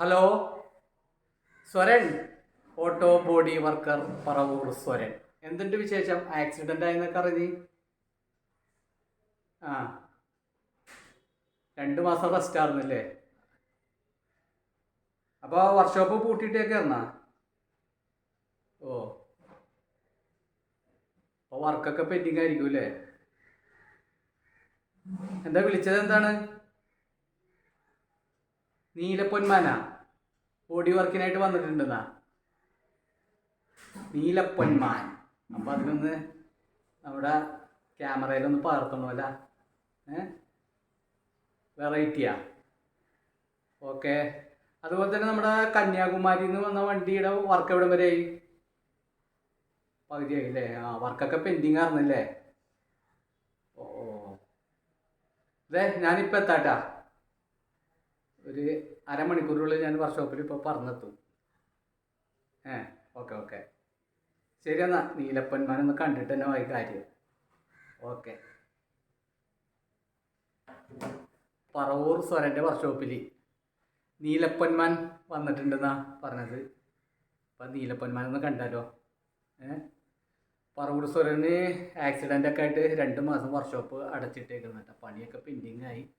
Hello? Swaran. Auto body worker Paravur Swaran. എന്തുണ്ട് വിശേഷം? Accident ആയെന്നൊക്കെ അറിഞ്ഞ്. ആ. രണ്ട് മാസം റെസ്റ്റ് ആയിരുന്നില്ലേ? അപ്പോൾ വർക്ക്ഷോപ്പ് പൂട്ടിയിട്ടേക്ക് എന്നാ? ഓ. അപ്പോൾ വർക്കൊക്കെ പെൻഡിങ് ആയിരിക്കും അല്ലേ? എന്താ വിളിച്ചത് എന്താണ്? നീലപ്പൊന്മാനാ. ബോഡി വർക്കിനായിട്ട് വന്നിട്ടുണ്ടെന്നാ? നീലപ്പൊന്മാൻ. അപ്പം അതിനൊന്ന് നമ്മുടെ ക്യാമറയിലൊന്ന് പകർത്തണമല്ല വെറൈറ്റിയാ. ഓക്കെ. അതുപോലെ തന്നെ നമ്മുടെ കന്യാകുമാരിയിൽ നിന്ന് വന്ന വണ്ടിയുടെ വർക്ക് എവിടെ വരെ ആയി? പകുതിയായി അല്ലേ? ആ വർക്കൊക്കെ പെൻഡിങ് ആയിരുന്നല്ലേ ഓ ഓ. അതെ ഞാനിപ്പോൾ എത്താട്ടാ. ഒരു അരമണിക്കൂറിനുള്ളിൽ ഞാൻ വർക്ക്ഷോപ്പിൽ ഇപ്പോൾ പറഞ്ഞെത്തും. ഏ ഓക്കെ ഓക്കെ. ശരി എന്നാ നീലപ്പന്മാനൊന്ന് കണ്ടിട്ട് തന്നെ വായി കാര്യം. ഓക്കെ. പറവൂർ സ്വരന്റെ വർക്ക്ഷോപ്പിൽ നീലപ്പൊന്മാൻ വന്നിട്ടുണ്ടെന്നാ പറഞ്ഞത്. അപ്പം നീലപ്പൊന്മാനൊന്ന് കണ്ടാലോ? ഏ? പറവൂർ സ്വരന് ആക്സിഡന്റൊക്കെ ആയിട്ട് രണ്ട് മാസം വർക്ക്ഷോപ്പ് അടച്ചിട്ടേക്കുന്നുണ്ട്. പണിയൊക്കെ പെൻഡിങ് ആയി.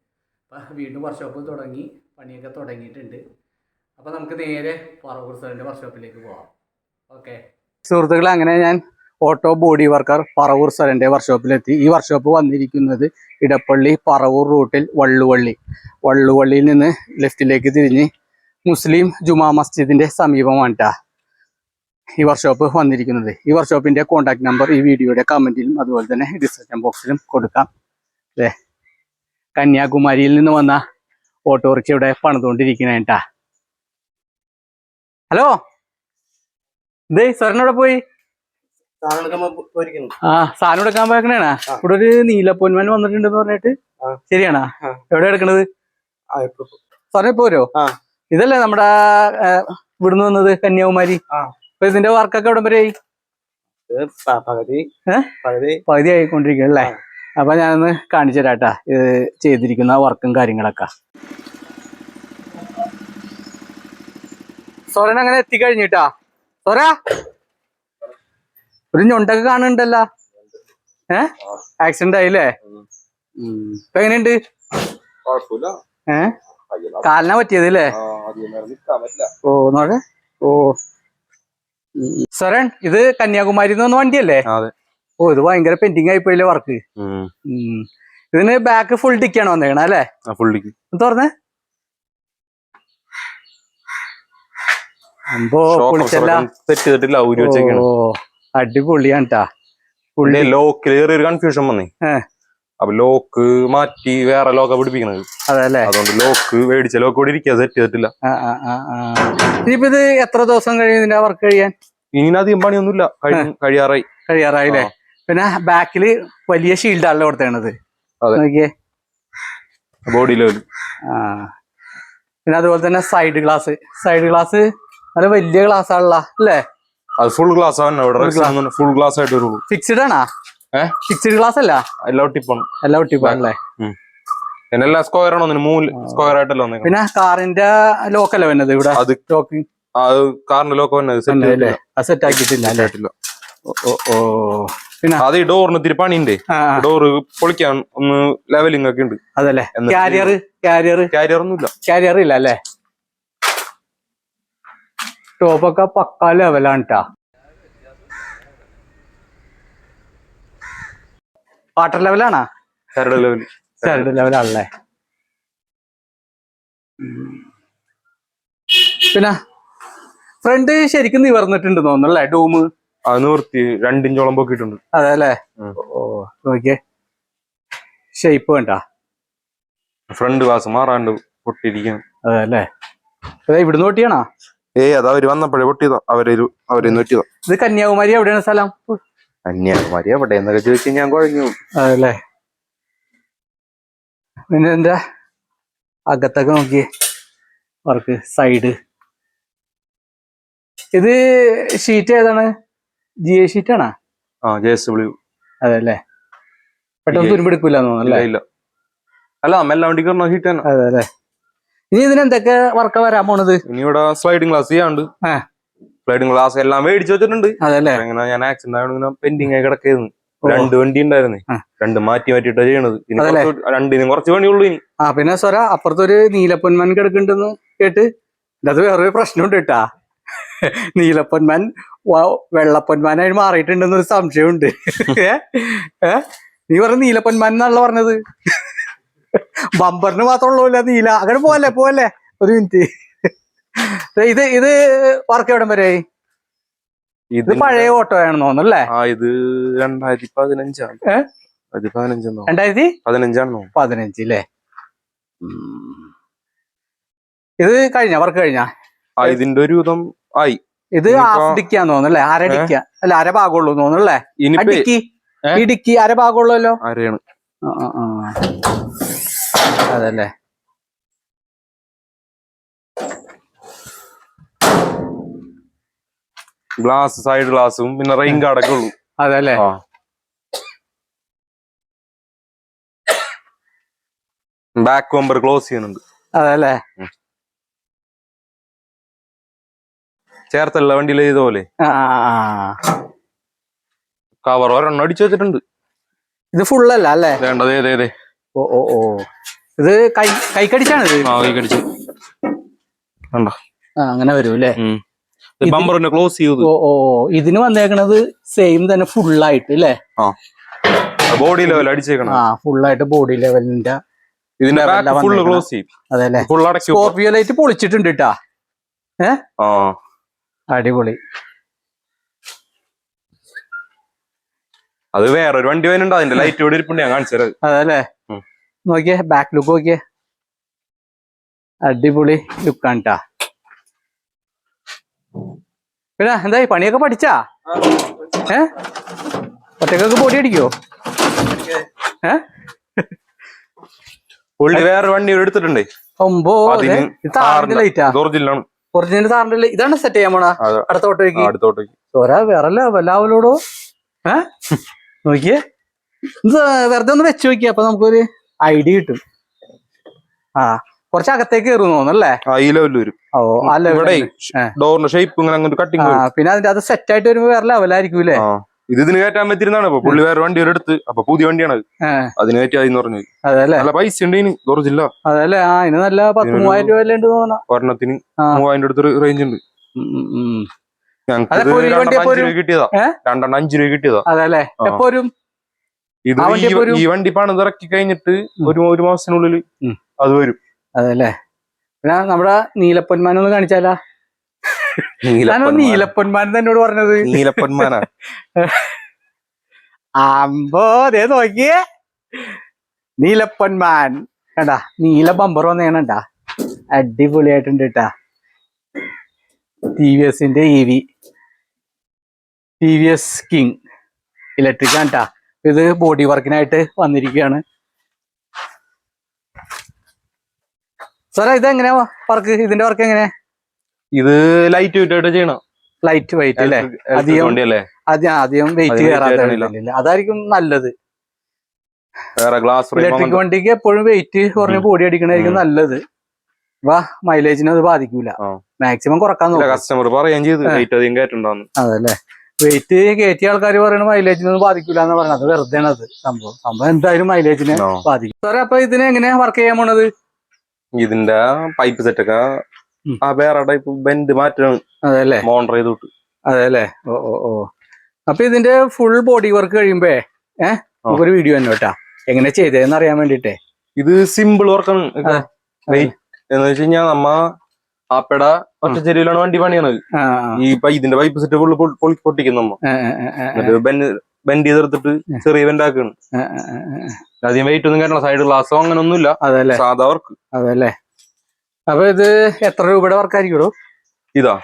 അപ്പം വീണ്ടും വർക്ക്ഷോപ്പ് തുടങ്ങി. പണിയൊക്കെ തുടങ്ങിയിട്ടുണ്ട്. അപ്പോൾ നമുക്ക് നേരെ പറവൂർ സ്വരന്റെ വർക്ക്ഷോപ്പിലേക്ക് പോവാം. ഓക്കെ സുഹൃത്തുക്കളെ അങ്ങനെ ഞാൻ ഓട്ടോ ബോഡി വർക്കർ പറവൂർ സ്വരന്റെ വർക്ക്ഷോപ്പിലെത്തി ഈ വർക്ക്ഷോപ്പ് വന്നിരിക്കുന്നത് ഇടപ്പള്ളി പറവൂർ റൂട്ടിൽ വള്ളുവള്ളി. വള്ളുവള്ളിയിൽ നിന്ന് ലെഫ്റ്റിലേക്ക് തിരിഞ്ഞ് മുസ്ലിം ജുമാ മസ്ജിദിന്റെ സമീപമാണ് ട്ടാ. ഈ വർക്ക്ഷോപ്പ് വന്നിരിക്കുന്നത്. ഈ വർക്ക്ഷോപ്പിന്റെ കോൺടാക്ട് നമ്പർ ഈ വീഡിയോയുടെ കമന്റിലും അതുപോലെ തന്നെ ഡിസ്ക്രിപ്ഷൻ ബോക്സിലും കൊടുക്കാം. അല്ലേ? കന്യാകുമാരിയിൽ നിന്ന് വന്ന ഓട്ടോറിക്ഷ ഇവിടെ പണിതുകൊണ്ടിരിക്കണേട്ടാ ഹലോ? ഇതേ സ്വരനോടെ പോയി? ആ സാധനം എടുക്കാൻ പോയക്കണേണാ? ഇവിടെ ഒരു നീലപ്പൊന്മാൻ വന്നിട്ടുണ്ടെന്ന് പറഞ്ഞിട്ട്. ശരിയാണാ. എവിടെ എടുക്കണത്? സാറിന് പോരോ. ഇതല്ലേ നമ്മുടെ ഇവിടുന്ന് വന്നത് കന്യാകുമാരി. അപ്പൊ ഇതിന്റെ വർക്കൊക്കെ എവിടെ വരെ ആയി? പകുതി? പകുതി. ആയിക്കൊണ്ടിരിക്കും അല്ലേ? അപ്പൊ ഞാനൊന്ന് കാണിച്ചു തരാട്ടാ ഇത് ചെയ്തിരിക്കുന്ന വർക്കും കാര്യങ്ങളൊക്കെ. സോറൻ അങ്ങനെ എത്തിക്കഴിഞ്ഞിട്ടാ. സോര ഒരു ഞൊണ്ടൊക്കെ കാണുന്നുണ്ടല്ലോ. ഏ? ആക്സിഡന്റ് ആയില്ലേ. ഇപ്പൊ എങ്ങനെയുണ്ട്? ഏ? കാലിനാ പറ്റിയത് അല്ലേ? അധികം നേരം നിൽക്കാൻ പറ്റില്ല. ഓ നോടെ ഓ. ഉം. ഇത് കന്യാകുമാരി വന്ന വണ്ടിയല്ലേ? അതെ. ഓ ഇത് ഭയങ്കര പെൻഡിങ് ആയിപ്പോയില്ലേ വർക്ക് ഇതിന് ബാക്ക് ഫുൾ ഡിക്കാണ് വന്നേക്കണ അല്ലേ? ഫുൾ ഒന്ന് തുറന്നേ അടിപൊളിയാണ് കൺഫ്യൂഷൻ വന്നേ. അപ്പൊ ലോക്ക് മാറ്റി വേറെ ലോക്ക പിടിപ്പിക്കണത്. അതല്ലേ അതുകൊണ്ട് ലോക്ക് മേടിച്ച ലോക്ക് കൂടി ഇരിക്കുക സെറ്റ് ചെയ്തിട്ടില്ല. ഇനിയിപ്പോ ഇത് എത്ര ദിവസം കഴിയും ഇതിന്റെ വർക്ക് കഴിയാൻ? ഇനി അധികം പണിയൊന്നുമില്ല. കഴിയാറായി. കഴിയാറായില്ലേ? പിന്നെ ബാക്കിൽ വലിയ ഷീൽഡാണല്ലോ കൊടുത്തേണത്. നോക്കിയേ. ബോഡി ലെവൽ ആ. പിന്നെ അതുപോലെ തന്നെ സൈഡ് ഗ്ലാസ് സൈഡ് ഗ്ലാസ് നല്ല വലിയ ഗ്ലാസ് ആണല്ലോ അല്ലേ? അത് ഫുൾ ഗ്ലാസ് ആണ്. ഫുൾ ഗ്ലാസ് ആയിട്ട് വരുള്ളൂ ഫിക്സ്ഡ് ആണോ? ഫിക്സ്ഡ് ഗ്ലാസ് അല്ല? എല്ലാ ഒട്ടിപ്പാണ്. എല്ലാ ഒട്ടിപ്പോണല്ലേ പിന്നെ എല്ലാം സ്ക്വയർ ആണോ? മൂന്ന് സ്ക്വയർ ആയിട്ടല്ലോ പിന്നെ കാറിന്റെ ലോക്കല്ലേ വന്നത് ഇവിടെ? അത് ലോക്ക് കാറിന്റെ ലോക്ക് വന്നത്. സെറ്റ് അല്ലേ ആക്കിയിട്ടില്ല അല്ലേ? ഓ ഓ, അത് ഈ ഡോറിന് ഇത്തിരി പണിയുണ്ട്. ഡോറ് പൊളിക്കാൻ ഒന്ന് ലെവലിംഗ് ഒക്കെ ഉണ്ട്. അതല്ലേ? കാരിയർ കാരിയർ കാരിയർ ഒന്നുമില്ല. കാരിയർ ഇല്ല അല്ലേ? ടോപ്പൊക്കെ പക്ക ലെവലാണ് ട്ടാ. വാട്ടർ ലെവലാണോ കരട് ലെവൽ ചരട് ലെവലാണല്ലേ പിന്നെ ഫ്രണ്ട് ശരിക്കും നിവർന്നിട്ടുണ്ട് തോന്നുന്നല്ലേ ഡൂം അത് രണ്ടിഞ്ചോളം പൊക്കിയിട്ടുണ്ട്. അതെ അല്ലേ. ഓ നോക്കിയേ. ഷേപ്പ് വേണ്ട ഫ്രണ്ട് ഗ്ലാസ് മാറാണ്ട് പൊട്ടിയിരിക്കുന്നു. അതെ അല്ലേ അതെ ഇവിടുന്ന് പൊട്ടിയാണോ? ഏയ് അത് അവർ വന്നപ്പോഴേ പൊട്ടിയതാ. അവരൊരു അവർ നോട്ടിയതോ ഇത് കന്യാകുമാരി എവിടെയാണ് സ്ഥലം? കന്യാകുമാരി എവിടെ എന്നൊക്കെ ചോദിച്ചു ഞാൻ കുഴഞ്ഞു അതല്ലേ? പിന്നെ എന്താ? അകത്തൊക്കെ നോക്കിയേ. Work side. ഇത് ഷീറ്റ് ഏതാണ്? ജി എ ഷീറ്റ് ആണോ? ആ ജെ എസ് ഡബ്ല്യു അതെ അല്ലേ പെട്ടെന്ന് GA. തുരുമ്പെടുക്കൂല തോന്നുന്നു ഇല്ല അല്ലേ കയറണ ഹീറ്റ് തന്നെ അതെ അല്ലേ ഇനി ഇതിന് എന്തൊക്കെ വർക്ക വരാൻ പോണത്? ഇനി ഇവിടെ സ്ലൈഡിംഗ് ക്ലാസ് ചെയ്യാണ്ട് സ്ലൈഡിങ് സ്ലൈഡിംഗ് ക്ലാസ് എല്ലാം മേടിച്ചു വെച്ചിട്ടുണ്ട്. അതല്ലേ? ഇങ്ങനെ ഞാൻ ആക്സിഡന്റ് ആയതുകൊണ്ട് ഇങ്ങനെ പെൻഡിങ് ആയി കിടക്കായിരുന്നു രണ്ട് വണ്ടി ഉണ്ടായിരുന്നേ. രണ്ട് മാറ്റി മാറ്റിയിട്ടാ ചെയ്യണത്. രണ്ടിനും കുറച്ച് പണിയുള്ളൂ ഇനി. ആ പിന്നെ സ്വര അപ്പുറത്തൊരു നീലപ്പൊന്മാൻ കിടക്കുന്നുണ്ടെന്ന് കേട്ട്. അത് വേറൊരു പ്രശ്നമുണ്ട് കേട്ടാ. നീലപ്പൊന്മാൻ വെള്ളപ്പൊന്മാനായി മാറിയിട്ടുണ്ടെന്നൊരു സംശയമുണ്ട്. ഏ? ഏ? നീ പറഞ്ഞ നീലപ്പൊന്മാൻ എന്നാണല്ലോ പറഞ്ഞത്. ബമ്പറിന് മാത്രമുള്ളൂല്ല നീല. അങ്ങനെ പോവല്ലേ പോവല്ലേ? ഒരു മിനിറ്റ് ഇത് ഇത് വർക്ക് എവിടം വരെ? ഇത് പഴയ ഓട്ടോ ആണെന്ന് തോന്നുന്നല്ലേ ആ ഇത് രണ്ടായിരത്തി പതിനഞ്ചാണ് രണ്ടായിരത്തി പതിനഞ്ചാണ് പതിനഞ്ച് അല്ലേ ഇത് കഴിഞ്ഞ? വർക്ക് കഴിഞ്ഞ? ഇതിന്റെ ഒരു വിധം ആയി. ഇത് ഇനിയിപ്പോ- ഹാഫ് ഡിക്കാന്ന് തോന്നുന്നല്ലേ അരടിക്ക അല്ല അരഭാഗമുള്ളൂ തോന്നുന്നല്ലേ ഇടുക്കി ഇടുക്കി. അരഭാഗമുള്ളല്ലോ? അരയാണ്. അതല്ലേ. ഗ്ലാസ് സൈഡ് ഗ്ലാസും പിന്നെ റെയിൻ കാർഡൊക്കെ ഉള്ളു. അതല്ലേ. ബാക്ക് ബമ്പർ ക്ലോസ് ചെയ്യുന്നുണ്ട്. അതല്ലേ. ചേർത്തല്ല വണ്ടിയിൽ ചെയ്ത പോലെ. കവർ ഒരെണ്ണം അടിച്ചു വെച്ചിട്ടുണ്ട്. ഇത് ഫുള്ളല്ല അല്ലേ വേണ്ടത് ഓ ഓ ഓ. ഇത് കൈ കൈക്കടിച്ചാണ് ഇത്? ആ കണ്ടോ? അങ്ങനെ വരും അല്ലേ? ഇത്- ക്ലോസ് ചെയ്തു ഓ ഓ. ഇതിന് വന്നേക്കണത് സെയിം തന്നെ ഫുള്ളായിട്ട് അല്ലേ? ബോഡി ലെവൽ അടിച്ചേക്കണം ആ ഫുള്ളായിട്ട് ബോഡി ലെവലിന്റെ ഇതിന്റെ ഫുൾ ഫുള്ള് ക്ലോസ് ചെയ്യും അതെ അല്ലേ? സ്കോർപിയോ ലൈറ്റ് പൊളിച്ചിട്ടുണ്ട് കേട്ടാ ആ. അടിപൊളി. അത് വേറൊരു വണ്ടി വരുന്നുണ്ട്. അതിന്റെ ലൈറ്റ് ഇവിടെ ഇരിപ്പുണ്ട്. ഞാൻ കാണിച്ചു തരാം. അതല്ലേ? നോക്കിയേ ബാക്ക് ലുക്ക് നോക്കിയേ. അടിപൊളി ലുക്ക് ആണ് പിന്നെ എന്തായി പണിയൊക്കെ പഠിച്ചാ? ഏ? ഒറ്റക്കൊക്കെ പൊടി അടിക്കോ ഏ? പുള്ളി വേറെ വണ്ടി എടുത്തിട്ടുണ്ട്. ഒമ്പോ ലൈറ്റാ ഒറിജിനലാണ് ഒറിജിനൽ സാറിന്റെ ഇതാണ് സെറ്റ് ചെയ്യാൻ പോണ. അടുത്ത ഓട്ടോയ്ക്ക് അടുത്തോട്ടേക്ക് ചോര വേറെ ലെവലാവലോടോ ഏ? നോക്കിയേ. വെറുതെ ഒന്ന് വെച്ച് നോക്കിയ അപ്പൊ നമുക്കൊരു ഐഡിയ കിട്ടും. ആ കുറച്ച് അകത്തേക്ക് കയറും തോന്നല്ലേ ഐ ഈ ലെവലിൽ വരും. ഓ ആ തന്നെ. ഡോറിന്റെ ഷേപ്പ് ഇങ്ങനെ കട്ടിങ് പിന്നെ അതിന്റെ അത് സെറ്റ് ആയിട്ട് വരുമ്പോ വേറെ ലെവലായിരിക്കും അല്ലേ ഇത് ഇതിന് കയറ്റാൻ പറ്റിയിരുന്നാണ്. അപ്പൊ പുള്ളി വേറെ വണ്ടി ഒരു എടുത്ത് അപ്പൊ പുതിയ വണ്ടിയാണ് അതിന് കയറ്റിയാന്ന് പറഞ്ഞു. അതല്ലേ? നല്ല പൈസ ഉണ്ട് ഇനി തുറച്ചില്ല അതല്ലേ? ആ ഇതിന് നല്ല പത്ത് മൂവായിരം രൂപ ഉണ്ട് തോന്നണ ഒരെണ്ണത്തിന് മൂവായിരം അടുത്ത് റേഞ്ച് ഉണ്ട്. ഞങ്ങൾക്ക് അഞ്ച് രൂപ കിട്ടിയതാ. രണ്ടെണ്ണം അഞ്ച് രൂപ കിട്ടിയതാ. അതല്ലേ? ഇത് ഈ- വണ്ടി പണിത് ഇറക്കി കഴിഞ്ഞിട്ട് ഒരു ഒരു മാസത്തിനുള്ളിൽ. അത് വരും. അതല്ലേ? പിന്നെ നമ്മുടെ നീലപ്പൊന്മാൻ കാണിച്ചാലാ. നീലപ്പൊന്മാൻ എന്നോട് പറഞ്ഞത്. നീലപ്പൊന്മാനാ അമ്പോ അതേ നോക്കിയേ. നീലപ്പൊന്മാൻ കണ്ടാ നീല ബമ്പർ വന്നേണണ്ടാ അടിപൊളിയായിട്ടുണ്ട് കേട്ടാ ടി വി എസിന്റെ E V T V S king electric ആണ് ട്ടാ. ഇത് ബോഡി വർക്കിനായിട്ട് വന്നിരിക്കുകയാണ് സാറേ ഇത് എങ്ങനെയാ വർക്ക് ഇതിന്റെ വർക്ക് എങ്ങനെ ഇത് ലൈറ്റ് വെയിറ്റ് ആയിട്ട് ചെയ്യണം? ലൈറ്റ് വെയിറ്റ് അല്ലേ? അധികം അധികം- വെയിറ്റ് കയറാത്ത അതായിരിക്കും നല്ലത്. ഗ്ലാസ് ഇലക്ട്രിക് വണ്ടിക്ക് എപ്പോഴും വെയിറ്റ് കുറഞ്ഞ പൊടി അടിക്കണായിരിക്കും നല്ലത്. വാ മൈലേജിനെ അത് ബാധിക്കൂല. മാക്സിമം കുറയ്ക്കാൻ നോക്കാം. കസ്റ്റമർ പറയുകയും ചെയ്തു. വെയിറ്റ് അധികം അതല്ലേ. വെയിറ്റ് കയറ്റിയ ആൾക്കാർ പറയണ മൈലേജിനൊന്നും ബാധിക്കൂല എന്ന് പറഞ്ഞത് അത് വെറുതെ അത് സംഭവം. സംഭവം എന്തായാലും മൈലേജിനെ. ബാധിക്കും. സാറേ അപ്പൊ ഇതിനെ എങ്ങനെയാ വർക്ക് ചെയ്യാൻ പോണത്? ഇതിന്റെ പൈപ്പ് സെറ്റ് ഒക്കെ ഉം. ആ വേറെ ടൈപ്പ് ബെൻഡ് മാറ്റാണ്. അതല്ലേ മോണ്ടർ ചെയ്തോട്ട്. അതെല്ലേ ഓ ഓ ഓ. അപ്പൊ ഇതിന്റെ ഫുൾ ബോഡി വർക്ക് കഴിയുമ്പേ ഏഹ് നമുക്കൊരു വീഡിയോ തന്നെ കേട്ടാ. എങ്ങനെ ചെയ്തതെന്ന് അറിയാൻ വേണ്ടിട്ടേ ഇത് സിമ്പിൾ വർക്കാണ് എന്ന് വെച്ച് കഴിഞ്ഞാൽ നമ്മ ആപ്പട ഒറ്റ ചെരുവിലാണ് വണ്ടി പണിയണത്. ഈ ഇതിന്റെ പൈപ്പ് സെറ്റ് ഫുള്ള് പൊട്ടിക്കും നമ്മ. ബെൻഡ് ചെയ്തെടുത്തിട്ട് ചെറിയ ബെൻഡ് ആക്കാണ്. അധികം വെയിറ്റ് ഒന്നും കേട്ടോ സൈഡ് ഗ്ലാസോ അങ്ങനെ ഒന്നുമില്ല സാധാ വർക്ക് അതല്ലേ അപ്പൊ ഇത് എത്ര രൂപയുടെ വർക്കായിരിക്കും ഇതാ.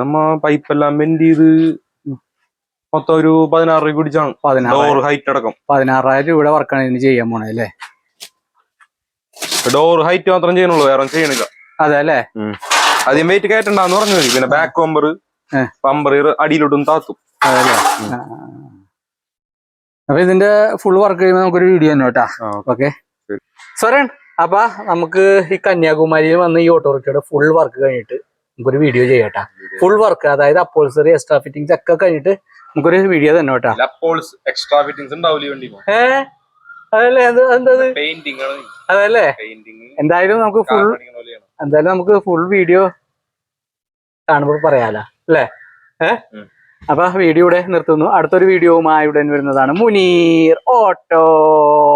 നമ്മ പൈപ്പ് എല്ലാം ബെൻഡ് ചെയ്ത് മൊത്തം ഒരു പതിനാറ് രൂപ പിടിച്ചാണ്. ഡോർ ഹൈറ്റ് അടക്കം. പതിനാറായിരം രൂപയുടെ വർക്കാണ് ഇതിന് ചെയ്യാൻ പോണേ അല്ലേ? ഡോർ ഹൈറ്റ് മാത്രം ചെയ്യണുള്ളൂ വേറെ ചെയ്യണില്ല. അതെ അല്ലേ? അധികം വെയിറ്റ് കയറ്റണ്ടെന്ന് പറഞ്ഞു പിന്നെ ബാക്ക് ബമ്പർ പമ്പർ അടിയിലോട്ടും താത്തും. അപ്പൊ ഇതിന്റെ ഫുൾ വർക്ക് കഴിയുമ്പോൾ നമുക്കൊരു വീഡിയോ തന്നെ കേട്ടാ. ഓക്കെ. ശരി. അപ്പൊ നമുക്ക് ഈ കന്യാകുമാരിയിൽ വന്ന് ഈ ഓട്ടോറിക്ഷയുടെ ഫുൾ വർക്ക് കഴിഞ്ഞിട്ട് നമുക്കൊരു വീഡിയോ ചെയ്യട്ടാ. ഫുൾ വർക്ക് അതായത് അപ്പോൾസറി എക്സ്ട്രാ ഫിറ്റിംഗ്സ് ഒക്കെ കഴിഞ്ഞിട്ട് നമുക്കൊരു വീഡിയോ തന്നെ കേട്ടാ. എക്സ്ട്രാ ഫിറ്റിംഗ്സ് എന്തത്? അതല്ലേ? എന്തായാലും നമുക്ക് ഫുൾ എന്തായാലും നമുക്ക് ഫുൾ വീഡിയോ കാണുമ്പോൾ പറയാലോ അല്ലേ? ഏഹ് അപ്പൊ വീഡിയോ ഇവിടെ നിർത്തുന്നു. അടുത്തൊരു വീഡിയോവുമായി ഉടൻ വരുന്നതാണ് മുനീർ ഓട്ടോക്കാരൻ